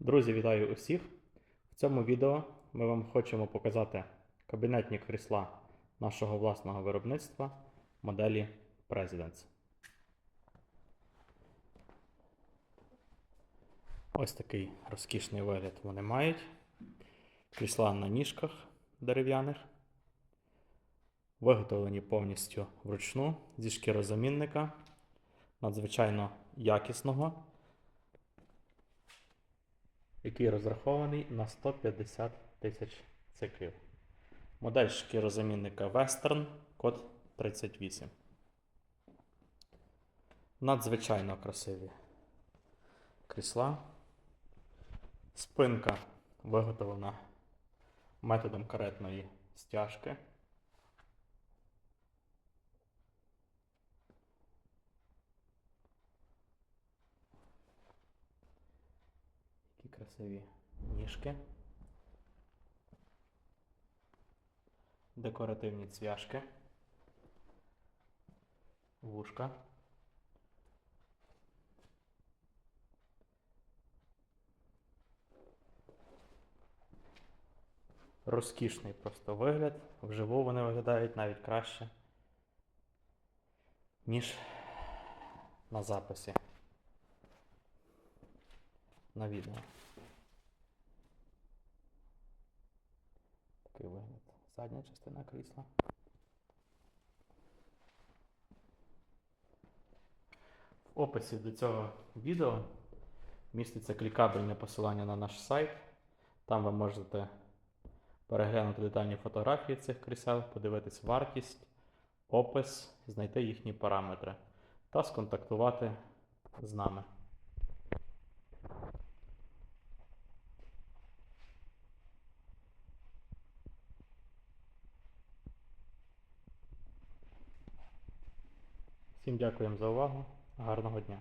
Друзі, вітаю усіх! В цьому відео ми вам хочемо показати кабінетні крісла нашого власного виробництва моделі Presidents. Ось такий розкішний вигляд вони мають. Крісла на ніжках дерев'яних. Виготовлені повністю вручну зі шкірозамінника надзвичайно якісного який розрахований на 150 тисяч циклів. Модель шкірозамінника Western, код 38. Надзвичайно красиві крісла. Спинка виготовлена методом каретної стяжки. Красиві ніжки. Декоративні цвяшки. Вушка. Розкішний просто вигляд. Вживу вони виглядають навіть краще, ніж на записі. На відео. Такий вигляд. Задня частина крісла. В описі до цього відео міститься клікабельне посилання на наш сайт. Там ви можете переглянути детальні фотографії цих крісел, подивитись вартість, опис, знайти їхні параметри та сконтактувати з нами. Всім дякуємо за увагу. Гарного дня!